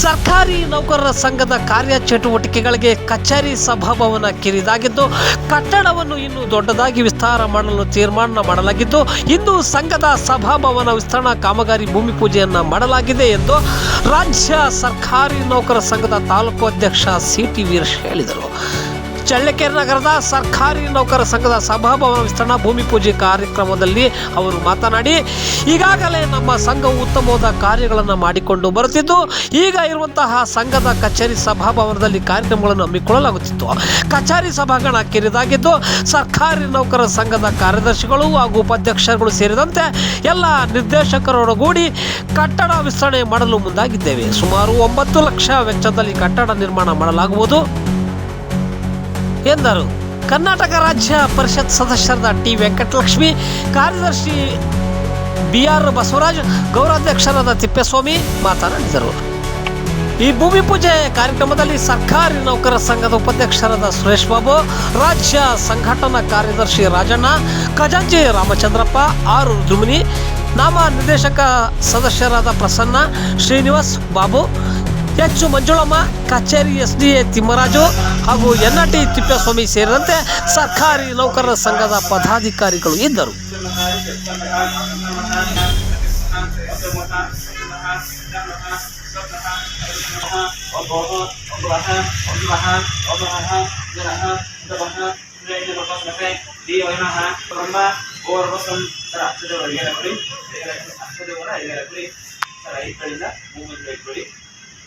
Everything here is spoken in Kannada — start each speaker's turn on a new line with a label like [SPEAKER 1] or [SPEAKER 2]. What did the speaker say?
[SPEAKER 1] ಸರ್ಕಾರಿ ನೌಕರರ ಸಂಘದ ಕಾರ್ಯ ಚಟುವಟಿಕೆಗಳಿಗೆ ಕಚೇರಿ ಸಭಾಭವನ ಕಿರಿದಾಗಿದ್ದು, ಕಟ್ಟಡವನ್ನು ಇನ್ನೂ ದೊಡ್ಡದಾಗಿ ವಿಸ್ತಾರ ಮಾಡಲು ತೀರ್ಮಾನ ಮಾಡಲಾಗಿದ್ದು, ಇಂದು ಸಂಘದ ಸಭಾಭವನ ವಿಸ್ತರಣಾ ಕಾಮಗಾರಿ ಭೂಮಿ ಪೂಜೆಯನ್ನು ಮಾಡಲಾಗಿದೆ ಎಂದು ರಾಜ್ಯ ಸರ್ಕಾರಿ ನೌಕರರ ಸಂಘದ ತಾಲೂಕು ಅಧ್ಯಕ್ಷ ಸಿ ಟಿ ವೀರೇಶ್ ಹೇಳಿದರು. ಚಳ್ಳಕೆರೆ ನಗರದ ಸರ್ಕಾರಿ ನೌಕರ ಸಂಘದ ಸಭಾಭವನ ವಿಸ್ತರಣಾ ಭೂಮಿ ಪೂಜೆ ಕಾರ್ಯಕ್ರಮದಲ್ಲಿ ಅವರು ಮಾತನಾಡಿ, ಈಗಾಗಲೇ ನಮ್ಮ ಸಂಘವು ಉತ್ತಮವಾದ ಕಾರ್ಯಗಳನ್ನು ಮಾಡಿಕೊಂಡು ಬರುತ್ತಿದ್ದು, ಈಗ ಇರುವಂತಹ ಸಂಘದ ಕಚೇರಿ ಸಭಾಭವನದಲ್ಲಿ ಕಾರ್ಯಕ್ರಮಗಳನ್ನು ಹಮ್ಮಿಕೊಳ್ಳಲಾಗುತ್ತಿತ್ತು. ಕಚೇರಿ ಸಭಾಂಗಣ ಕಿರಿದಾಗಿದ್ದು, ಸರ್ಕಾರಿ ನೌಕರರ ಸಂಘದ ಕಾರ್ಯದರ್ಶಿಗಳು ಹಾಗೂ ಉಪಾಧ್ಯಕ್ಷರುಗಳು ಸೇರಿದಂತೆ ಎಲ್ಲ ನಿರ್ದೇಶಕರೊಡಗೂಡಿ ಕಟ್ಟಡ ವಿಸ್ತರಣೆ ಮಾಡಲು ಮುಂದಾಗಿದ್ದೇವೆ. ಸುಮಾರು ಒಂಬತ್ತು ಲಕ್ಷ ವೆಚ್ಚದಲ್ಲಿ ಕಟ್ಟಡ ನಿರ್ಮಾಣ ಮಾಡಲಾಗುವುದು. ಎಂದರು. ಕರ್ನಾಟಕ ರಾಜ್ಯ ಪರಿಷತ್ ಸದಸ್ಯರಾದ ಟಿ ವೆಂಕಟಲಕ್ಷ್ಮಿ, ಕಾರ್ಯದರ್ಶಿ ಬಿ ಆರ್ ಬಸವರಾಜ್ ಗೌರವಾಧ್ಯಕ್ಷರಾದ ತಿಪ್ಪೇಸ್ವಾಮಿ ಮಾತನಾಡಿದರು. ಈ ಭೂಮಿ ಪೂಜೆ ಕಾರ್ಯಕ್ರಮದಲ್ಲಿ ಸರ್ಕಾರಿ ನೌಕರರ ಸಂಘದ ಉಪಾಧ್ಯಕ್ಷರಾದ ಸುರೇಶ್ ಬಾಬು ರಾಜ್ಯ ಸಂಘಟನಾ ಕಾರ್ಯದರ್ಶಿ ರಾಜಣ್ಣ, ಖಜಾಂಚಿ ರಾಮಚಂದ್ರಪ್ಪ, ಆರ್ ರುದ್ರಮುನಿ ನಾಮ ನಿರ್ದೇಶಕ ಸದಸ್ಯರಾದ ಪ್ರಸನ್ನ ಶ್ರೀನಿವಾಸ್ ಬಾಬು ಎಚ್ ಮಂಜುಳಮ್ಮ, ಕಚೇರಿ ಎಸ್ ಡಿ ಎ ತಿಮ್ಮರಾಜು ಹಾಗೂ ಎನ್ ಟಿ ತಿಪ್ಪೇಸ್ವಾಮಿ ಸೇರಿದಂತೆ ಸರ್ಕಾರಿ ನೌಕರರ ಸಂಘದ ಪದಾಧಿಕಾರಿಗಳು ಇದ್ದರು.
[SPEAKER 2] ಓಂ